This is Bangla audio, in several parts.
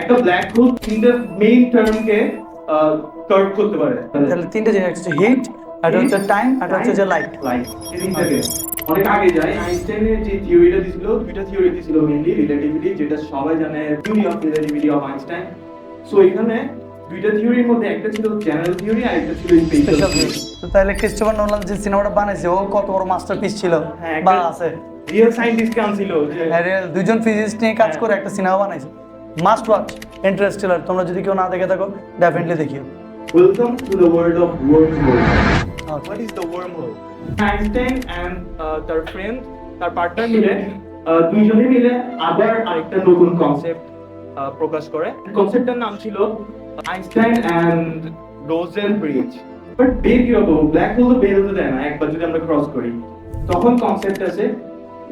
একটা ব্ল্যাক হোল তিনটে মেইন টার্মকে কার্ভ করতে পারে। তাহলে তিনটে জিনিস হচ্ছে হিট একটা হচ্ছে টাইম একটা হচ্ছে যে লাইট লাইট অনেক আগে যায় আইনস্টাইনের যে থিওরিটা দিছিল দুইটা থিওরি দিছিল মেইনলি রিলেটিভিটি যেটা সবাই জানে theory of relativity of Einstein so এখানে দুইটা থিওরির মধ্যে একটা ছিল জেনারেল থিওরি আর একটা ছিল স্পেশাল স্পেশাল তো তাহলে ক্রিস্টোফার নোলান যে সিনেমাটা বানাইছে ও কত বড় মাস্টারপিস ছিল? হ্যাঁ, বা আছে। রিয়েল সায়েন্টিস্ট ছিল যে হ্যাঁ, দুইজন ফিজিক্স নিয়ে কাজ করে একটা সিনেমা বানাইছে। মাস্ট ওয়াচ ইন্টারেস্টেলার তোমরা যদি কেউ না দেখে থাকো ডেফিনেটলি দেখিও। Welcome to the world of wormhole. What is the wormhole Einstein and তার ফ্রেন্ড তার পার্টনার মিলে দুইজনে মিলে আবার আরেকটা নতুন কনসেপ্ট প্রকাশ করে। কনসেপ্টটার নাম ছিল Einstein and Rosen bridge but বের কি হব ব্ল্যাক হোল তো বের হতে দেয় না একবার যদি আমরা ক্রস করি। তখন কনসেপ্ট আছে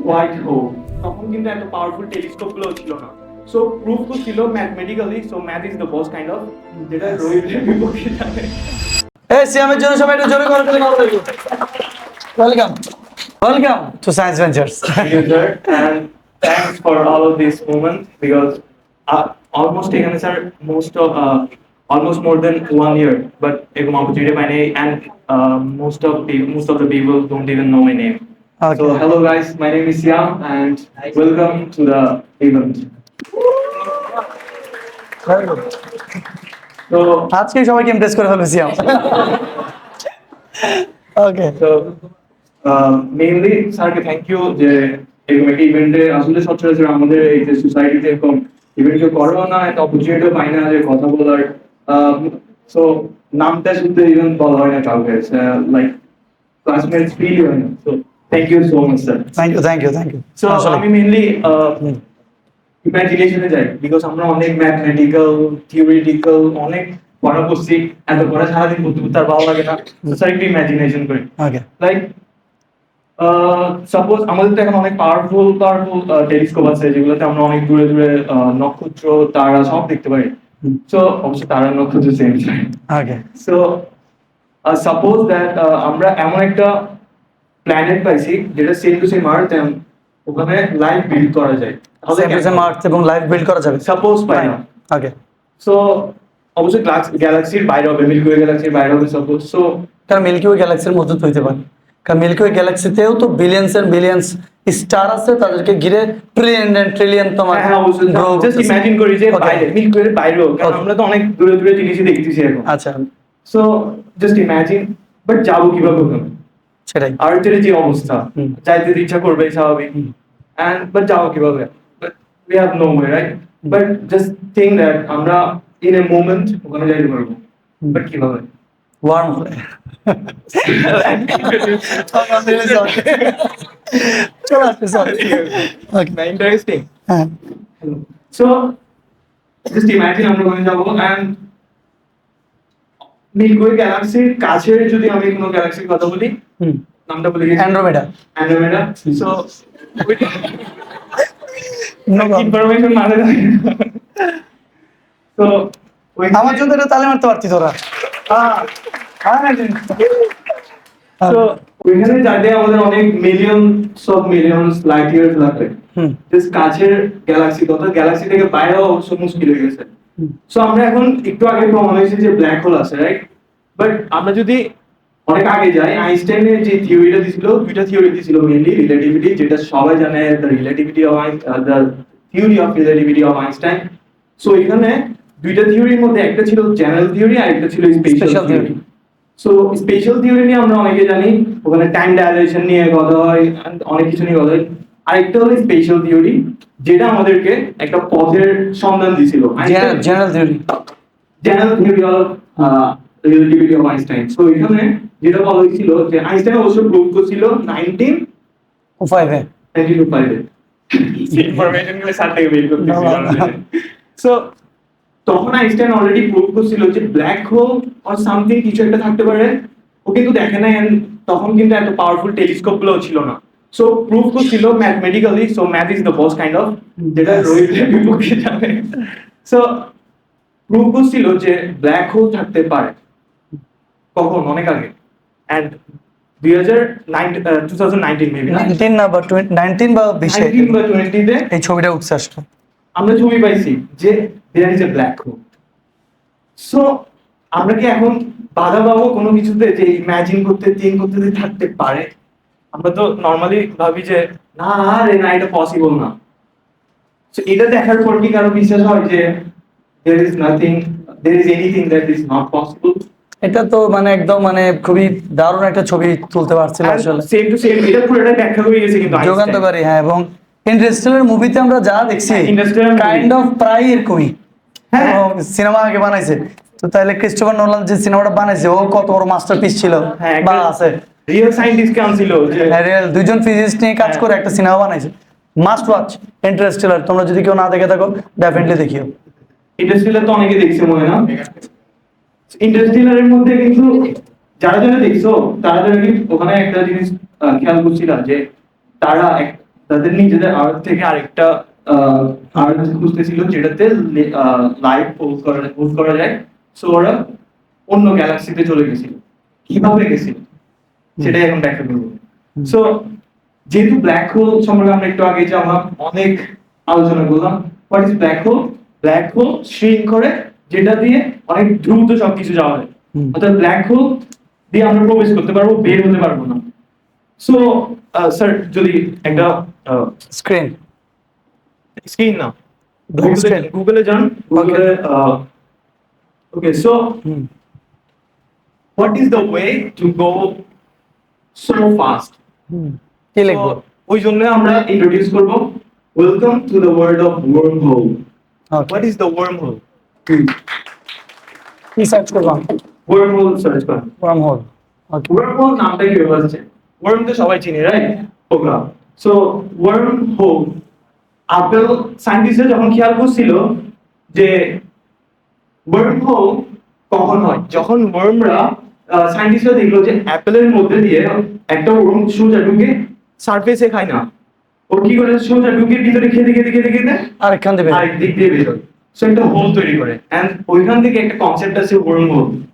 হোয়াইট হোল তখন কিন্তু এত পাওয়ারফুল টেলিস্কোপগুলো ছিল না। সো প্রুফ তো ছিল mathematically so math is the boss kind of যেটা রোহিতের বিপক্ষে যাবে এই সিয়ামের জন্য সবাই একটু জোরে করে করে ভালো লাগবে welcome welcome to science ventures user and thanks for all of this moment because uh, almost taken sir most of uh, almost more than one year but এরকম opportunity পাইনি and uh, most of the most of the people don't even know my name Okay. so hello guys my name is Siam and welcome to the event So আজকে সবাইকে ইমপ্রেস করে ফেলবে সিয়াম ওকে তো মেইনলি স্যারকে থ্যাংক ইউ যে এরকম একটা ইভেন্টে আসলে সচরাচর আমাদের এই যে সোসাইটিতে এরকম ইভেন্ট কেউ করেও না একটা অপরচুনিটিও পাই না যে কথা বলার। সো নামটা শুনতে ইভেন বলা হয় না কাউকে। লাইক ক্লাসমেটস ফিল হয় না। So thank you so much sir thank you thank you thank you so আমি মেইনলি ইমাজিনেশনে যাই বিকজ আমরা অনেক ম্যাথমেটিক্যাল থিওরিটিক্যাল অনেক পড়া করছি এত পড়া সারাদিন করতে করতে আর ভালো লাগে না। স্যার একটু ইমাজিনেশন করি। লাইক সাপোজ আমাদের তো এখন অনেক পাওয়ারফুল পাওয়ারফুল টেলিস্কোপ আছে যেগুলোতে আমরা অনেক দূরে দূরে নক্ষত্র তারা সব দেখতে পারি হুম। সো অবশ্যই তারা নক্ষত্র সেম সো সাপোজ দ্যাট আমরা এমন একটা প্ল্যানেট পাইছি যেটা সেম টু সেম আর্থ ওখানে লাইফ বিল্ড করা যায়। সেম আর্থ এবং লাইফ বিল্ড করা যাবে। সাপোজ পাই না। ওকে সো অবশ্যই গ্যালাক্সির বাইরে হবে মিল্কি ওয়ে গ্যালাক্সির বাইরে হবে সাপোজ সো কারণ মিল্কি ওয়ে গ্যালাক্সির মধ্যে তো হইতে পারে। কারণ মিল্কি ওয়ে গ্যালাক্সিতেও তো বিলিয়ন্স এন্ড বিলিয়ন্স স্টার আছে তাদেরকে ঘিরে ট্রিলিয়ন এন্ড ট্রিলিয়ন তোমার হ্যাঁ অবশ্যই। grow জাস্ট করতেছে। ইমাজিন করি যে Okay. বাইরে মিল্কি ওয়ের বাইরেও কারণ Okay. আমরা তো অনেক দূরে দূরে জিনিসই দেখতেছি এখন। আচ্ছা। সো জাস্ট ইমাজিন বাট যাব কীভাবে ওখানে? সেটাই। যে অবস্থা ইচ্ছা করবে স্বাভাবিক। এন্ড বাট কীভাবে? But we have no way right but just think that আমরা ইন এ মোমেন্ট ওখানে যাইতে পারব। বাট কীভাবে? ওয়ার্ম হলে। চলে আসবে ইন্টারেস্টিং হ্যাঁ। সো জাস্ট ইমাজিন আমরা ওখানে যাব গ্যালাক্সির কাছের যদি আমি কোনো গ্যালাক্সির কথা বলি নামটা বলে অ্যান্ড্রোমেডা। অ্যান্ড্রোমেডা। সো ইনফরমেশন তো আমার জন্য এটা তালে মারতে পারতি তোরা তো ওইখানে যাইতে আমাদের অনেক মিলিয়ন সব মিলিয়ন লাইট ইয়ার্স লাগবে। হুম। জাস্ট কাছের গ্যালাক্সি গ্যালাক্সি থেকে অবশ্য মুশকিল হয়ে গেছে। সো আমরা এখন একটু আগে প্রমাণ হয়েছে যে ব্ল্যাক হোল আছে রাইট বাট আমরা যদি অনেক আগে যাই আইনস্টাইনের যে থিওরিটা দিছিল দুইটা থিওরি দিছিল মেইনলি রিলেটিভিটি যেটা সবাই জানে the relativity of the theory of relativity of Einstein so এখানে দুইটা থিওরির মধ্যে একটা ছিল জেনারেল থিওরি আর একটা ছিল special theory so special theory নিয়ে আমরা অনেকে জানি ওখানে টাইম ডাইলেশন নিয়ে কথা হয় অনেক কিছু নিয়ে কথা হয়। আরেকটা হলো স্পেশাল থিওরি যেটা আমাদেরকে একটা পথের সন্ধান দিছিল। General theory general theory of relativity of Einstein so এখানে যেটা বলা হয়েছিল যে আইনস্টাইন অবশ্য প্রুভ করছিল 19 ও ফাইভে 92 পাইলে ইনফরমেশনগুলো সাথে বের no. সো তখন আইনস্টাইন অলরেডি প্রুভ করছিল যে ব্ল্যাক হোল অর সামথিং কিছু একটা থাকতে পারে। ও কিন্তু দেখে নাই and তখন কিন্তু এত পাওয়ারফুল টেলিস্কোপগুলো ছিল না। সো প্রুভ করছিল mathematically so math is the boss kind of যেটা. রোহিতের বিপক্ষে যাবে সো প্রুভ করছিল যে ব্ল্যাক হোল থাকতে পারে। কখন অনেক আগে অ্যান্ড দুই হাজার two thousand nineteen maybe nineteen না? বা নাইনটিন বা বিশে। নাইনটিন বা টোয়েন্টিতে এই ছবিটা উঠছে আসলে আমরা ছবি পাইছি যে there is a black hole so আমরা কি এখন বাধা পাবো কোনো কিছুতে যে ইমাজিন করতে থিঙ্ক করতে থাকতে পারে? আমরা তো নর্মালি ভাবি যে না রে না এটা পসিবল না। So এটা দেখার পর কি কারও বিশ্বাস হয় যে there is nothing there is anything that is not possible? এটা তো মানে একদম মানে খুবই দারুণ একটা ছবি তুলতে পারছিল আসলে। সেম টু সেম এটা পুরোটা ব্যাখ্যা করে গেছে কিন্তু যুগান্তকারী হ্যাঁ এবং ইন্টারস্টেলার মুভিতে আমরা যা দেখছি হ্যাঁ, কাইন্ড অফ প্রায় এরকমই। হ্যাঁ। সিনেমা আগে বানাইছে। তো তাহলে ক্রিস্টোফার নোলান যে সিনেমাটা বানাইছে ও কত বড় মাস্টারপিস ছিল হ্যাঁ বা আছে। রিয়েল সায়েন্টিস্ট কে আনছিল যে হ্যাঁ, real দুইজন ফিজিক্স নিয়ে কাজ হ্যাঁ। করে একটা সিনেমা বানাইছে। মাস্ট ওয়াচ ইন্টারস্টেলার তোমরা যদি কেউ না দেখে থাকো ডেফিনেটলি দেখিও। ইন্টারস্টেলার তো অনেকে দেখছে মনে না? ইন্টারস্টেলারের মধ্যে কিন্তু যারা যারা দেখছ তারা যারা কি ওখানে একটা জিনিস খেয়াল করছিলাম যে তারা তাদের নিজেদের আর্থ থেকে আরেকটা আর্থ খুঁজতেছিল যেটাতে লাইট পোজ করা পোজ করা যায়। সো ওরা অন্য গ্যালাক্সিতে চলে গেছিল। কীভাবে গেছিল? সেটাই এখন ব্যাখ্যা করব। সো যেহেতু ব্ল্যাক হোল সম্পর্কে আমরা একটু আগে যে আমরা অনেক আলোচনা করলাম what is black hole black hole shrink করে যেটা দিয়ে অনেক দ্রুত সবকিছু যাওয়া যায় হুম। অর্থাৎ ব্ল্যাক হোল দিয়ে আমরা প্রবেশ করতে পারব বের হতে পারব না। সো স্যার যদি একটা স্ক্রিন স্ক্রিন না। Black screen. গুগলে যান। গুগলে okay so what is the way to go so fast কি লিখব? তো ওই জন্য আমরা ইন্ট্রোডিউস করব welcome to the world of worm hole what is the worm hole কি? সার্চ করলাম? ওয়ার্ম হোল সার্চ করুন ওয়ার্ম হোল ওয়ার্ম হোল? নামটা কি ওয়ার্ম তো সবাই চিনি right so worm hole apple সায়েন্টিস্টরা যখন খেয়াল করছিল যে ওয়ার্ম হোল কখন হয় যখন ওয়ার্মরা সায়েন্টিস্টরা দেখল যে অ্যাপেলের মধ্যে দিয়ে একটা ওয়ার্ম সোজা ঢুকে সারফেসে খায় না ও কি করে সোজা ঢুকে ভিতরে খেতে খেতে খেতে খেতে আরেকখান দেবে আরেক দিক দিয়ে বেরোয়। সো একটা হোল তৈরি করে। এন্ড ওইখান থেকে একটা কনসেপ্ট আছে হোল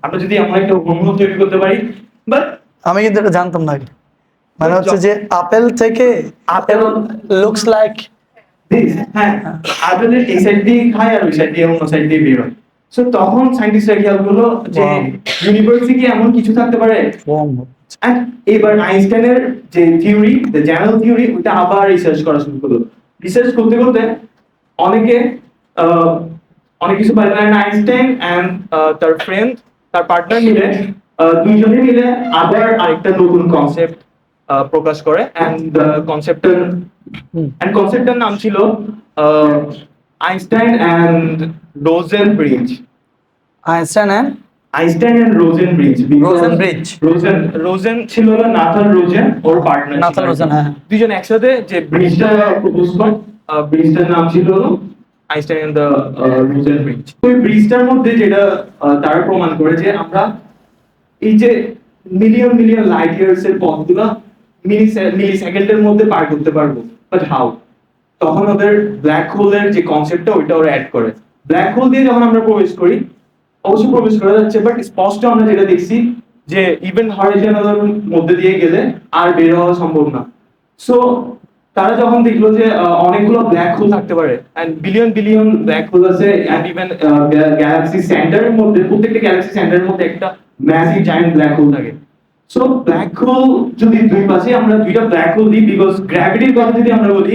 আমরা যদি আমরা একটা হোল তৈরি করতে পারি বাট আমি কিন্তু এটা জানতাম না মানে হচ্ছে যে আপেল থেকে আপেল লুকস লাইক হ্যাঁ আপেলের এই সাইড দিয়ে খায় আর ওই সাইড দিয়ে অন্য সাইড দিয়ে বেরোয়। সো তখন সায়েন্টিস্টরা খেয়াল করল যে. ইউনিভার্সে কি এমন কিছু থাকতে পারে? এবার আইনস্টাইনের যে থিওরি দ্য জেনারেল থিওরি ওটা আবার রিসার্চ করা শুরু করল। রিসার্চ করতে করতে অনেকে অনেক কিছু পাইলেন আইনস্টাইন অ্যান্ড তার ফ্রেন্ড তার পার্টনার মিলে আহ, দুইজনে মিলে আবার আরেকটা নতুন কনসেপ্ট প্রকাশ করে। অ্যান্ড কনসেপ্টের অ্যান্ড কনসেপ্টের নাম ছিল Einstein and Rosen bridge Einstein and Einstein and Rosen bridge Rosen bridge Rosen Rosen ছিল হলো নাথান রোজেন ওর পার্টনার নাথান রোজেন, হ্যাঁ। দুজন একসাথে যে ব্রিজটা প্রপোজ করে ব্রিজটার নাম ছিল Einstein and the Rosen bridge ওই ব্রিজটার মধ্যে যেটা তারা প্রমাণ করে যে আমরা এই যে মিলিয়ন মিলিয়ন লাইট ইয়ার্স এর পথগুলো মিলি সেকেন্ডের মধ্যে পার করতে পারব। বাট হাউ তখন ওদের ব্ল্যাক হোলের যে কনসেপ্টটা ওইটা ওরা অ্যাড করে। ব্ল্যাক হোল দিয়ে যখন আমরা প্রবেশ করি অবশ্যই প্রবেশ করা যাচ্ছে বাট স্পষ্ট আমরা যেটা দেখছি, যে ইভেন হরিজনাল মধ্যে দিয়ে গেলে আর বের হওয়া সম্ভব না। সো তারা যখন দেখল যে অনেকগুলো ব্ল্যাক হোল থাকতে পারে and billion billion black hole আছে এন্ড ইভেন গ্যালাক্সি সেন্টারের মধ্যে প্রত্যেকটা গ্যালাক্সি সেন্টারের মধ্যে একটা ম্যাসিভ জায়ান্ট ব্ল্যাক হোল থাকে। সো ব্ল্যাক হোল যদি দুই পাশে আমরা দুইটা ব্ল্যাক হোল দিই বিকজ গ্র্যাভিটির কথা যদি আমরা বলি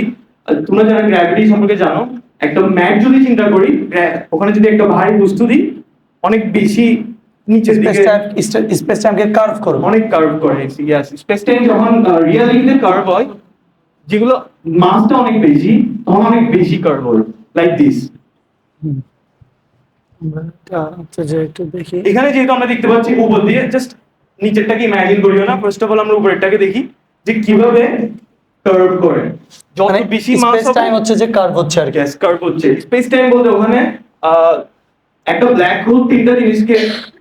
তোমরা যারা গ্র্যাভিটি সম্পর্কে জানো একটা ম্যাট যদি চিন্তা করি ওখানে যদি একটা ভারী বস্তু দিই অনেক বেশি নিচের স্পেস দিকে টাইম স্পেস টাইমকে কার্ভ করব। অনেক কার্ভ করে স্পেস টাইম যখন রিয়ালিটিতে কার্ভ হয় যেগুলো মাসটা অনেক বেশি তখন অনেক বেশি কার্ভ হয় লাইক দিস এখানে যেহেতু আমরা দেখতে পাচ্ছি উপর দিয়ে জাস্ট নিচেরটাকে ইমাজিন করিও না। ফার্স্ট অফ অল আমরা উপরেরটাকে দেখি যে কীভাবে কার্ভ করে। যত মানে বেশি মাস টাইম হচ্ছে যে কার্ভ হচ্ছে আর কি। কার্ভ হচ্ছে। স্পেস টাইম বলতে ওখানে আহ, একটা ব্ল্যাক হোল তিনটা জিনিসকে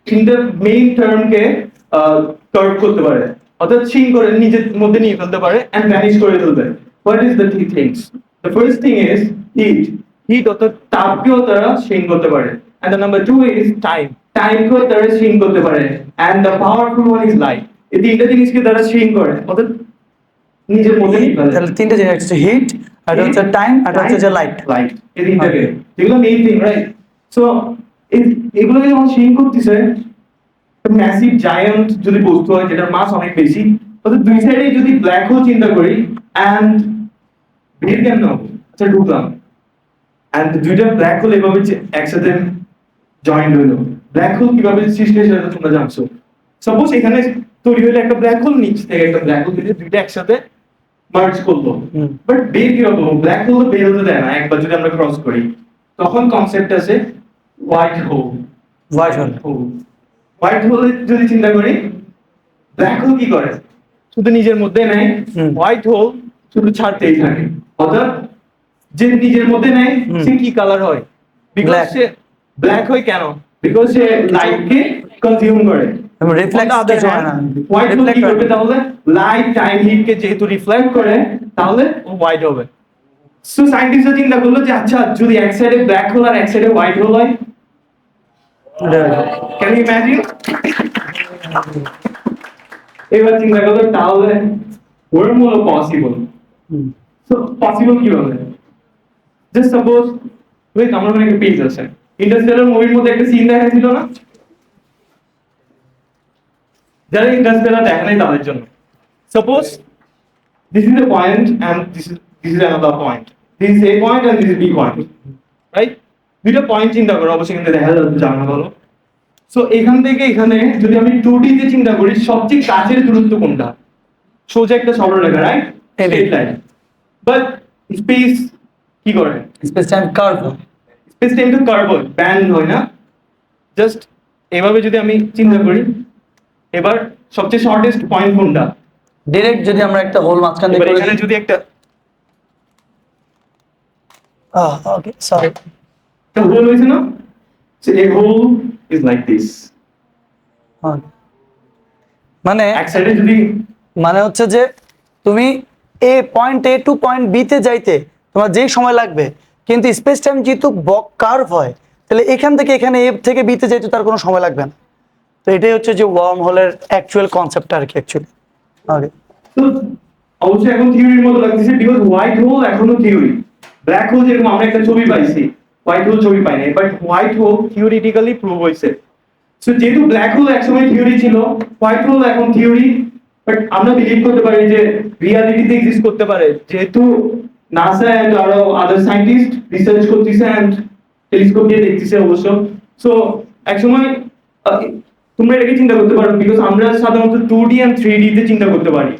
তিনটা মেইন টার্মকে কার্ভ করতে পারে। অর্থাৎ সিং করে নিজের মধ্যে নিয়ে ফেলতে পারে এন্ড ভ্যানিশ করে ফেলবে what is the three things the first thing is heat heat অর্থাৎ তাপকেও তারা সিং করতে পারে। And the number two is time টাইমকেও তারা সিং করতে পারে। And the powerful one is light এই তিনটা জিনিসকে তারা সিং করে। অর্থাৎ নিজের মধ্যে নিয়ে ফেলে। তাহলে তিনটে জিনিস হচ্ছে হিট আর হচ্ছে টাইম আর হচ্ছে লাইট লাইট এই তিনটাকে। যেগুলো মেইন থিং রাইট সো এগুলোকে যখন সিং করতেছে ম্যাসিভ জায়ান্ট যদি বস্তু হয় যেটার মাস অনেক বেশি তাহলে দুই সাইডে যদি ব্ল্যাক হোল চিন্তা করি অ্যান্ড বের কেন আচ্ছা ঢুকলাম। অ্যান্ড দুইটা ব্ল্যাক হোল এভাবে একসাথে জয়েন হইল। ব্ল্যাক হোল কীভাবে সৃষ্টি হয় সেটা তোমরা জানছো? সাপোজ এখানে তৈরি হইল একটা ব্ল্যাক হোল নিচ থেকে একটা ব্ল্যাক হোল দুইটা একসাথে মার্চ করল। বাট বের কি হব ব্ল্যাক হোল বের হতে দেয় না একবার যদি আমরা ক্রস করি তখন কনসেপ্ট আছে white hole white hole white hole যদি চিন্তা করি ব্ল্যাক হোল কি করে? শুধু নিজের মধ্যে নেয় হোয়াইট হোল শুধু ছাড়তেই থাকে। অর্থাৎ যে নিজের মধ্যে নেয়। সে কি কালার হয়? বিকজ সে ব্ল্যাক হয় কেন? বিকজ সে লাইটকে কনজিউম করে। কি তাহলে লাইট টাইম হিটকে যেহেতু রিফ্লেক্ট করে তাহলে ও হোয়াইট হবে। সো সায়েন্টিস্টরা চিন্তা করল যে আচ্ছা যদি এক সাইডে ব্ল্যাক হোল আর এক সাইডে হোয়াইট হোল হয় ক্যান ইউ ইমাজিন এবার চিন্তা করল তাহলে wormhole possible hmm. So possible কীভাবে? জাস্ট সাপোজ ওয়েট আমার মনে একটা পেজ আছে। ইন্টারস্টেলার মুভির মধ্যে একটা সিন দেখা ছিল না? যারা ইন্টারস্টেলার দেখে নাই তাদের জন্য। Suppose this is a point and this is this is another point this is a point and this is B point right দুইটা পয়েন্ট চিন্তা করো অবশ্যই কিন্তু দেখা যাচ্ছে জানা হলো। সো এখান থেকে এখানে যদি আমি টু ডি তে চিন্তা করি সবচেয়ে কাছের দূরত্ব কোনটা? সোজা একটা সরলরেখা right Indeed. Straight line but space কি করে? Space time curve space time তো কার্ভ ব্যান্ড হয় না। জাস্ট এভাবে যদি আমি চিন্তা করি এবার সবচেয়ে শর্টেস্ট পয়েন্ট কোনটা? ডাইরেক্ট যদি আমরা একটা হোল মাঝখান দিয়ে এখানে যদি একটা ওকে সরি একটা হোল হয়েছে না? So a hole is like this মানে এক সাইডে যদি মানে হচ্ছে যে তুমি A point A to point B তে যাইতে তোমার যেই সময় লাগবে কিন্তু স্পেস টাইম যেহেতু বক কার্ভ হয় তাহলে এখান থেকে এখানে এ থেকে বি তে যাইতে তার কোনো সময় লাগবে না। তো এটাই হচ্ছে যে ওয়ার্ম হোলের অ্যাকচুয়াল কনসেপ্ট আর কি অ্যাকচুয়ালি ওকে তো অবশ্যই এখন থিওরির মতো লাগতেছে বিকজ হোয়াইট হোল এখনও থিওরি ব্ল্যাক হোল যেরকম আমরা একটা ছবি পাইছি হোয়াইট হোল ছবি পাই নাই but white hole theoretically prove হয়েছে সো যেহেতু ব্ল্যাক হোল একসময় থিওরি ছিল হোয়াইট হোল এখন থিওরি বাট আমরা বিলিভ করতে পারি যে রিয়ালিটিতে এক্সিস্ট করতে পারে। যেহেতু নাসা এন্ড আরও আদার সায়েন্টিস্ট রিসার্চ করতেছে এন্ড টেলিস্কোপ দিয়ে দেখতেছে অবশ্য। সো একসময় তোমরা এটাকে চিন্তা করতে পারো বিকজ আমরা সাধারণত two D and three D তে চিন্তা করতে পারি।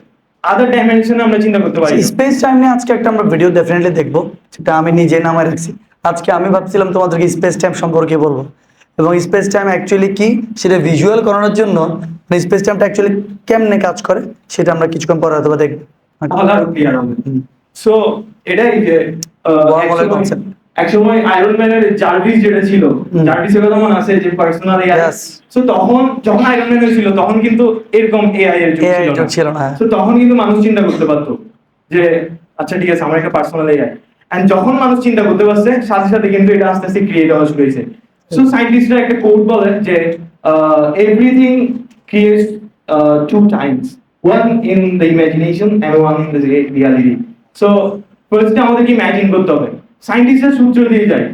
আদার ডাইমেনশনে আমরা চিন্তা করতে পারি স্পেস টাইম নিয়ে আজকে একটা আমরা ভিডিও ডেফিনেটলি দেখব, সেটা আমি নিজে নামায় রাখছি। আজকে আমি ভাবছিলাম তোমাদেরকে স্পেস টাইম সম্পর্কে বলব। এবং স্পেস টাইম অ্যাকচুয়ালি কি? সেটা ভিজুয়াল করানোর জন্য স্পেস টাইমটা অ্যাকচুয়ালি কেমনে কাজ করে সেটা আমরা কিছুক্ষণ পরে হয়তো দেখব। সো এটাই যে একসময়- আয়রন ম্যানের জার্ভিস যেটা ছিল হুম। জার্ভিসের কথা আছে যে পার্সোনাল এআই সো তখন যখন আয়রন ম্যান হয়েছিল তখন কিন্তু এরকম এআই এর যুগ ছিল না, হ্যাঁ। সো তখন কিন্তু মানুষ চিন্তা করতে পারতো যে আচ্ছা ঠিক আছে আমার একটা পার্সোনাল এআই এন্ড যখন মানুষ চিন্তা করতে পারছে, সাথে সাথে কিন্তু এটা আস্তে আস্তে ক্রিয়েট হওয়া শুরু হয়েছে। সো সায়েন্টিস্টরা একটা কোড বলে যে everything creates two times one in the imagination and one in the reality so ফার্স্টে আমাদেরকে ইমাজিন করতে হবে। সায়েন্টিস্টরা সূত্র দিয়ে যায়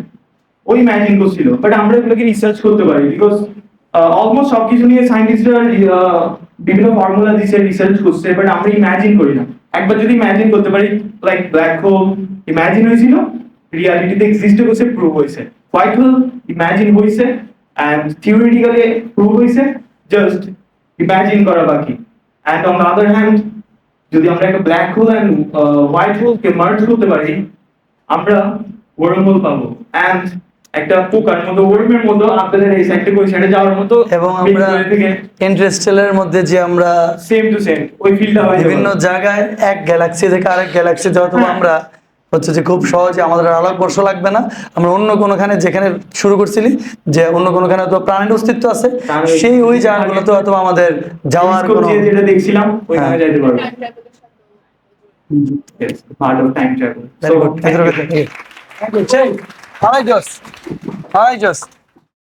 ওই ইমাজিন করছিল। বাট আমরা এগুলোকে রিসার্চ করতে পারি বিকজ অলমোস্ট সবকিছু নিয়ে সায়েন্টিস্টরা বিভিন্ন ফর্মুলা দিছে রিসার্চ করছে বাট আমরা ইমাজিন করি না। একবার যদি ইমাজিন করতে পারি লাইক ব্ল্যাক হোল ইমাজিন হয়েছিল রিয়ালিটিতে এক্সিস্ট করছে প্রুভ হয়েছে। হোয়াইট হোল ইমাজিন হয়েছে অ্যান্ড থিওরিটিক্যালি প্রুভ হয়েছে জাস্ট ইমাজিন করা বাকি। অ্যান্ড অন আদার হ্যান্ড যদি আমরা একটা ব্ল্যাক হোল অ্যান্ড হোয়াইট হোলকে মার্জ করতে পারি, আমরা ওয়ার্ম হোল পাবো। অ্যান্ড একটা পোকার মতো ওয়ার্মের মতো আপনাদের এই সাইডে ওই সাইডে যাওয়ার মতো এবং আমরা থেকে। ইন্টারেস্টেলের মধ্যে যে আমরা সেম টু সেম ওই ফিল্ডটা হয়ে বিভিন্ন জায়গায় এক গ্যালাক্সি থেকে আরেক গ্যালাক্সি যাওয়া হ্যাঁ। আমরা হচ্ছে যে খুব সহজে আমাদের আর আলোক বর্ষ লাগবে না। আমরা অন্য কোনোখানে যেখানে শুরু করছিলি যে অন্য কোনোখানে তো প্রাণীর অস্তিত্ব আছে সেই ওই জায়গাগুলোতে হয়তো আমাদের যাওয়ার কোনো যেটা দেখছিলাম ওইখানে হ্যাঁ। যাইতে পারব। Part of time travel Hi, Joss. Hi, Joss.